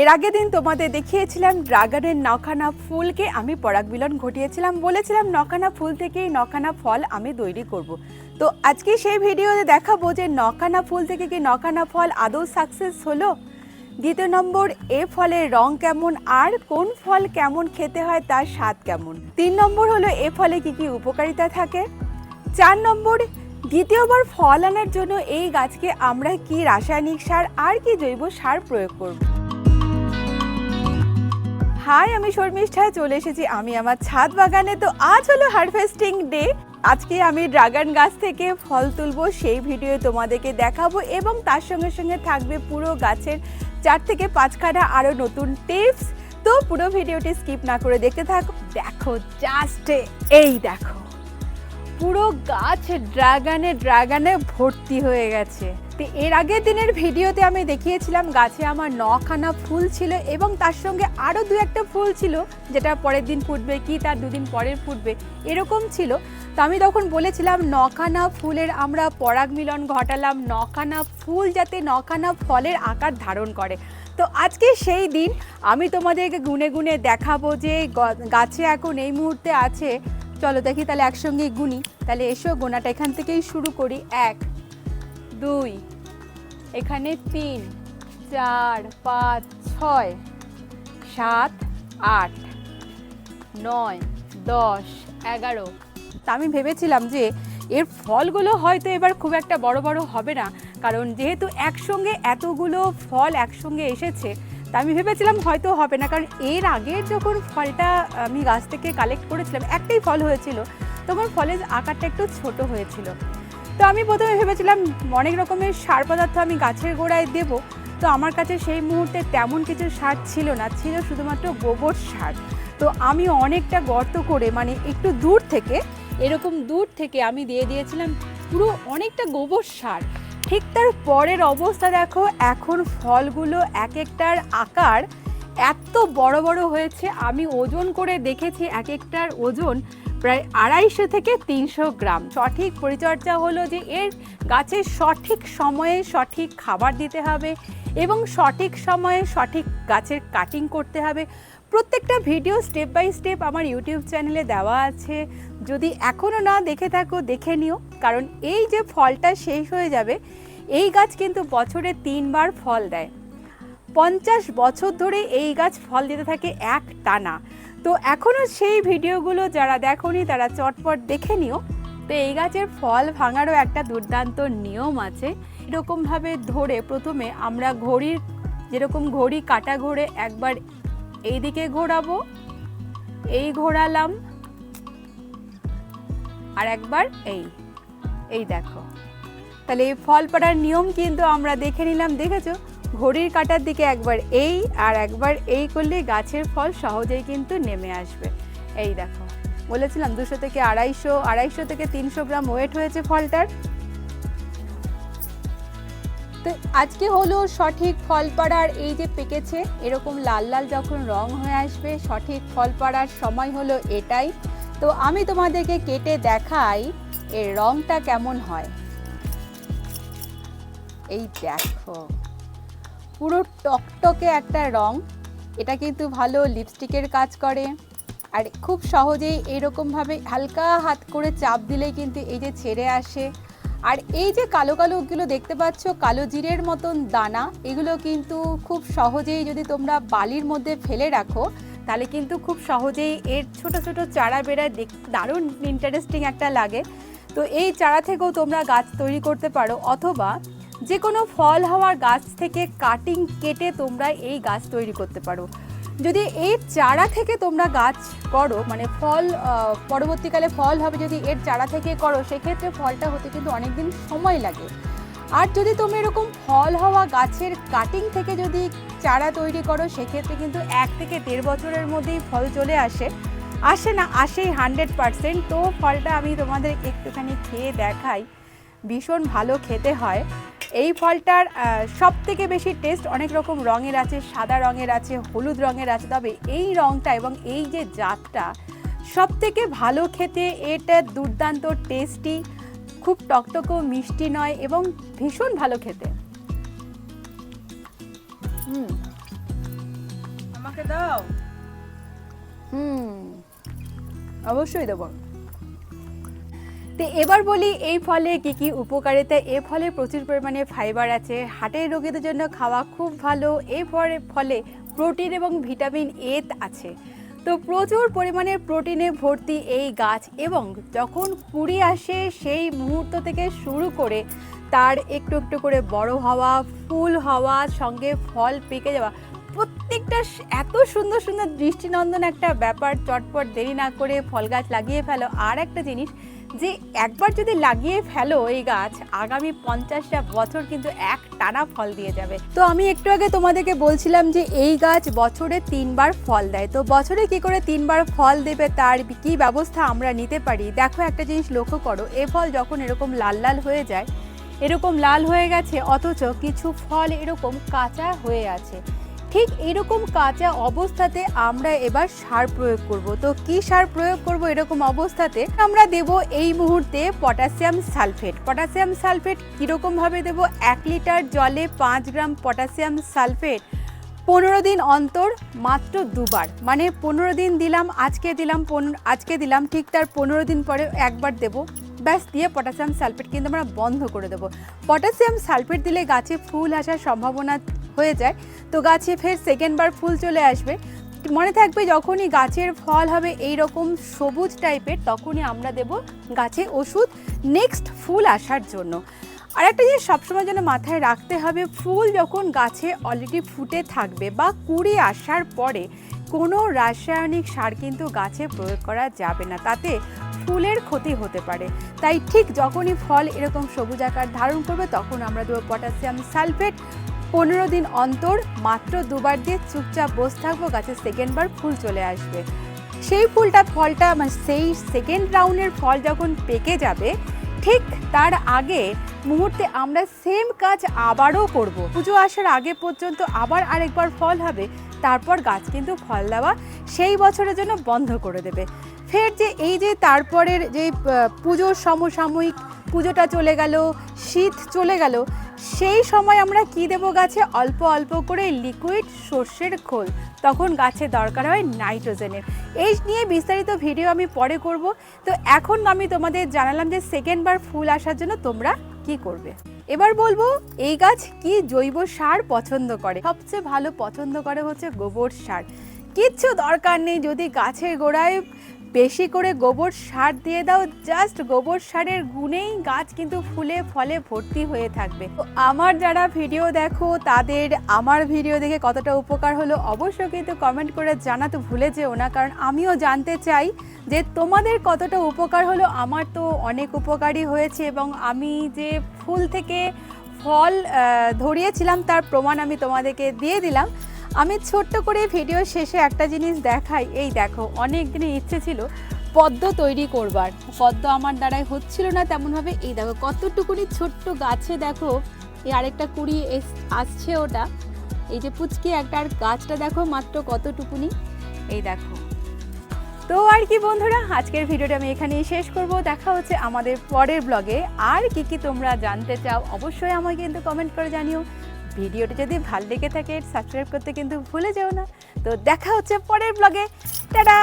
এর আগে দিন তোমাদের দেখিয়েছিলাম ড্রাগনের নখানা ফুলকে আমি পরাগ মিলন ঘটিয়েছিলাম। বলেছিলাম নখানা ফুল থেকেই নখানা ফল আমি তৈরি করব। তো আজকে সেই ভিডিওতে দেখাবো যে নখানা ফুল থেকে কি নখানা ফল আদৌ সাকসেস হলো? দ্বিতীয় নম্বর, এ ফলের রং কেমন? আর কোন ফল কেমন খেতে হয়? তার স্বাদ কেমন? তিন নম্বর হলো, এ ফলে কি কি উপকারিতা থাকে? চার নম্বর, দ্বিতীয়বার ফল আনার জন্য এই গাছকে আমরা কি রাসায়নিক সার আর কি জৈব সার প্রয়োগ করব? হাই, আমি শর্মিষ্ঠায় চলে এসেছি আমি আমার ছাদ বাগানে। তো আজ হলো হারভেস্টিং ডে। আজকে আমি ড্রাগন গাছ থেকে ফল তুলবো, সেই ভিডিও তোমাদেরকে দেখাবো এবং তার সঙ্গে সঙ্গে থাকবে পুরো গাছের চার থেকে পাঁচখানা আরও নতুন টিপস। তো পুরো ভিডিওটি স্কিপ না করে দেখতে থাকো। দেখো জাস্ট এই দেখো। পুরো গাছ ড্রাগনে ড্রাগনে ভর্তি হয়ে গেছে। তো এর আগের দিনের ভিডিওতে আমি দেখিয়েছিলাম গাছে আমার নখানা ফুল ছিল এবং তার সঙ্গে আরও দু একটা ফুল ছিল, যেটা পরের দিন ফুটবে কি তার দুদিন পরের ফুটবে এরকম ছিল। তো আমি তখন বলেছিলাম, নখানা ফুলের আমরা পরাগ মিলন ঘটালাম, নখানা ফুল যাতে নখানা ফলের আকার ধারণ করে। তো আজকে সেই দিন আমি তোমাদেরকে গুনে গুনে দেখাবো যে গাছে এখন এই মুহূর্তে আছে চলো দেখি তাহলে একসঙ্গে গুনি। তাহলে এসো, গোনাটা এখান থেকেই শুরু করি। এক, দুই, এখানে তিন, চার, পাঁচ, ছয়, সাত, আট, নয়, দশ, এগারো। তা আমি ভেবেছিলাম যে এর ফলগুলো হয়তো এবার খুব একটা বড় বড় হবে না, কারণ যেহেতু একসঙ্গে এতগুলো ফল একসঙ্গে এসেছে তা আমি ভেবেছিলাম হয়তো হবে না, কারণ এর আগের যখন ফলটা আমি গাছ থেকে কালেক্ট করেছিলাম, একটাই ফল হয়েছিল, তখন ফলের আকারটা একটু ছোট হয়েছিল। তো আমি প্রথমে ভেবেছিলাম অনেক রকমের সার পদার্থ আমি গাছের গোড়ায় দেব, তো আমার কাছে সেই মুহূর্তে তেমন কিছু সার ছিল না, ছিল শুধুমাত্র গোবর সার। তো আমি অনেকটা গর্ত করে মানে একটু দূর থেকে, এরকম দূর থেকে আমি দিয়ে দিয়েছিলাম পুরো অনেকটা গোবর সার। ঠিক তার পরের অবস্থা দেখো, এখন ফলগুলো এক একটার আকার এত বড় বড় হয়েছে, আমি ওজন করে দেখেছি এক একটার ওজন প্রায় আড়াইশো থেকে তিনশো গ্রাম। সঠিক পরিচর্যা হলো যে এর গাছের সঠিক সময়ে সঠিক খাবার দিতে হবে এবং সঠিক সময়ে সঠিক গাছের কাটিং করতে হবে। প্রত্যেকটা ভিডিও স্টেপ বাই স্টেপ আমার ইউটিউব চ্যানেলে দেওয়া আছে। যদি এখনও না দেখে থাকো, দেখে নিও। কারণ এই যে ফলটা শেষ হয়ে যাবে, এই গাছ কিন্তু বছরে তিনবার ফল দেয়। পঞ্চাশ বছর ধরে এই গাছ ফল দিতে থাকে এক টানা। তো এখনও সেই ভিডিওগুলো যারা দেখোনি, তারা চটপট দেখে নিও। তো এই গাছের ফল ভাঙারও একটা দুর্দান্ত নিয়ম আছে। এরকমভাবে ধরে প্রথমে আমরা ঘড়ির, যেরকম ঘড়ি কাটা ঘোরে, একবার এই দিকে ঘোরাবো, এই ঘোরালাম, আর একবার এই এই দেখো। তাহলে এই ফল পাড়ার নিয়ম কিন্তু আমরা দেখে নিলাম, দেখেছ? ঘড়ির কাটার দিকে একবার এই আর একবার এই করলে গাছের ফল সহজেই কিন্তু নেমে আসবে। এই দেখো, বলেছিলাম দুশো থেকে আড়াইশো আড়াইশো থেকে তিনশো গ্রাম ওয়েট হয়েছে ফলটার। তো আজকে হলো সঠিক ফল পাড়ার এই যে পেকেছে, এরকম লাল লাল যখন রং হয়ে আসবে, সঠিক ফল পাড়ার সময় হলো এটাই। তো আমি তোমাদেরকে কেটে দেখাই এর রংটা কেমন হয়। এই দেখো। পুরো টকটকে একটা রং। এটা কিন্তু ভালো লিপস্টিকের কাজ করে। আর খুব সহজেই এরকমভাবে হালকা হাত করে চাপ দিলেই কিন্তু এই যে ছেড়ে আসে। আর এই যে কালো কালোগুলো দেখতে পাচ্ছ, কালো জিরের মতন দানা, এগুলো কিন্তু খুব সহজেই যদি তোমরা বালির মধ্যে ফেলে রাখো, তাহলে কিন্তু খুব সহজেই এর ছোট ছোট চারা বেড়ায় দেখ দারুণ ইন্টারেস্টিং একটা লাগে। তো এই চারা থেকেও তোমরা গাছ তৈরি করতে পারো, অথবা যে কোনো ফল হওয়ার গাছ থেকে কাটিং কেটে তোমরা এই গাছ তৈরি করতে পারো। যদি এই চারা থেকে তোমরা গাছ করো মানে ফল পরবর্তীকালে ফল হবে যদি এর চারা থেকে করো, সেক্ষেত্রে ফলটা হতে কিন্তু অনেক দিন সময় লাগে। আর যদি তুমি এরকম ফল হওয়া গাছের কাটিং থেকে যদি চারা তৈরি করো, সেক্ষেত্রে কিন্তু এক থেকে দেড় বছরের মধ্যেই ফল চলে আসে। আসে না, আসেই হান্ড্রেড পারসেন্ট তো ফলটা আমি তোমাদের একটুখানি খেয়ে দেখাই। ভীষণ ভালো খেতে হয়। এই ফলটার সব থেকে বেশি টেস্ট অনেক রকম রঙের আছে, সাদা রঙের আছে, হলুদ রঙের আছে, তবে এই রঙটা এবং এই যে জাতটা সব থেকে ভালো খেতে, এটা দুর্দান্ত টেস্টি খুব টকটকো মিষ্টি নয় এবং ভীষণ ভালো খেতে। হুম। আমাকে দাও। হুম। অবশ্যই দেবো। তো এবার বলি, এই ফলে কি কি উপকারিতা? এ ফলে প্রচুর পরিমাণে ফাইবার আছে। হার্টের রোগীদের জন্য খাওয়া খুব ভালো। ফলে ফলে প্রোটিন এবং ভিটামিন এ আছে। তো প্রচুর পরিমাণে প্রোটিনে ভর্তি এই গাছ এবং যখন কুড়ি আসে, সেই মুহূর্ত থেকে শুরু করে তার একটু একটু করে বড় হওয়া, ফুল হওয়া, সঙ্গে ফল পেকে যাওয়া, প্রত্যেকটা এত সুন্দর সুন্দর দৃষ্টিনন্দন একটা ব্যাপার, চটপট দেরি না করে ফল গাছ লাগিয়ে ফেলো। আর একটা জিনিস যে একবার যদি লাগিয়ে ফেলো এই গাছ, আগামী পঞ্চাশটা বছর কিন্তু এক টানা ফল দিয়ে যাবে। তো আমি একটু আগে তোমাদেরকে বলছিলাম যে এই গাছ বছরে তিনবার ফল দেয়। তো বছরে কি করে তিনবার ফল দেবে তার কি ব্যবস্থা আমরা নিতে পারি? দেখো একটা জিনিস লক্ষ্য করো, এ ফল যখন এরকম লাল লাল হয়ে যায়, এরকম লাল হয়ে গেছে, অথচ কিছু ফল এরকম কাঁচা হয়ে আছে। ঠিক এরকম কাঁচা অবস্থাতে আমরা এবার সার প্রয়োগ করব। তো কি সার প্রয়োগ করব এরকম অবস্থাতে আমরা দেব এই মুহূর্তে পটাশিয়াম সালফেট। পটাশিয়াম সালফেট কীরকমভাবে দেব? এক লিটার জলে পাঁচ গ্রাম পটাশিয়াম সালফেট পনেরো দিন অন্তর মাত্র দুবার। মানে পনেরো দিন দিলাম, আজকে দিলাম আজকে দিলাম, ঠিক তার পনেরো দিন পরে একবার দেবো। ব্যাস, দিয়ে পটাশিয়াম সালফেট কিন্তু আমরা বন্ধ করে দেবো। পটাশিয়াম সালফেট দিলে গাছে ফুল আসার সম্ভাবনা হয়ে যায়। তো গাছে ফের সেকেন্ডবার ফুল চলে আসবে। মনে থাকবে যখনই গাছের ফল হবে এই রকম সবুজ টাইপের তখনই আমরা দেব গাছে ওষুধ নেক্সট ফুল আসার জন্য। আর একটা জিনিস সবসময় যেন মাথায় রাখতে হবে, ফুল যখন গাছে অলরেডি ফুটে থাকবে বা কুড়ি আসার পরে, কোনো রাসায়নিক সার কিন্তু গাছে প্রয়োগ করা যাবে না। তাতে ফুলের ক্ষতি হতে পারে। তাই ঠিক যখনই ফল এরকম সবুজ আকার ধারণ করবে, তখন আমরা দেবো পটাশিয়াম সালফেট পনেরো দিন অন্তর মাত্র দুবার দিয়ে চুপচাপ বসে থাকব গাছের সেকেন্ডবার ফুল চলে আসবে। সেই ফুলটা, ফলটা মানে সেই সেকেন্ড রাউন্ডের ফল যখন পেকে যাবে, ঠিক তার আগে মুহূর্তে আমরা সেম কাজ আবারও করব। পুজো আসার আগে পর্যন্ত আবার আরেকবার ফল হবে, তারপর গাছ কিন্তু ফল দেওয়া সেই বছরের জন্য বন্ধ করে দেবে। ফের যে এই যে তারপরের যে পুজোর সমসাময়িক পুজোটা চলে গেল, শীত চলে গেল, সেই সময় আমরা কি দেবো গাছে? অল্প অল্প করে লিকুইড সর্ষের খোল। তখন গাছে দরকার হয় নাইট্রোজেনের এই নিয়ে বিস্তারিত ভিডিও আমি পরে করব। তো এখন আমি তোমাদের জানালাম যে সেকেন্ড বার ফুল আসার জন্য তোমরা কি করবে। এবার বলব, এই গাছ কি জৈব সার পছন্দ করে? সবচেয়ে ভালো পছন্দ করে হচ্ছে গোবর সার। কিচ্ছু দরকার নেই যদি গাছের গোড়ায় বেশি করে গোবর সার দিয়ে দাও জাস্ট গোবর সারের গুণেই গাছ কিন্তু ফুলে ফলে ভর্তি হয়ে থাকবে। তো আমার যারা ভিডিও দেখো, তাদের আমার ভিডিও দেখে কতটা উপকার হলো অবশ্যই কিন্তু কমেন্ট করে জানাতে ভুলে যেও না, কারণ আমিও জানতে চাই যে তোমাদের কতটা উপকার হলো। আমার তো অনেক উপকারী হয়েছে এবং আমি যে ফুল থেকে ফল ধরিয়েছিলাম, তার প্রমাণ আমি তোমাদেরকে দিয়ে দিলাম। আমি ছোট্ট করে ভিডিও শেষে একটা জিনিস দেখাই। এই দেখো অনেক দিনের ইচ্ছে ছিল পদ্ম তৈরি করবার। পদ্ম আমার দ্বারাই হচ্ছিল না তেমনভাবে। এই দেখো, কতটুকুনি ছোট্ট গাছে দেখো, এই আরেকটা কুড়ি এস- আসছে ওটা। এই যে পুচকি একটা, আর গাছটা দেখো মাত্র কতটুকুনি? এই দেখো। তো আর কি বন্ধুরা, আজকের ভিডিওটা আমি এখানেই শেষ করব। দেখা হচ্ছে আমাদের পরের ব্লগে আর কি কি তোমরা জানতে চাও, অবশ্যই আমাকে কিন্তু কমেন্ট করে জানিও। ভিডিওটি যদি ভালো লেগে থাকে সাবস্ক্রাইব করতে কিন্তু ভুলে যেও না। তো দেখা হচ্ছে পরের ব্লগে টাটা!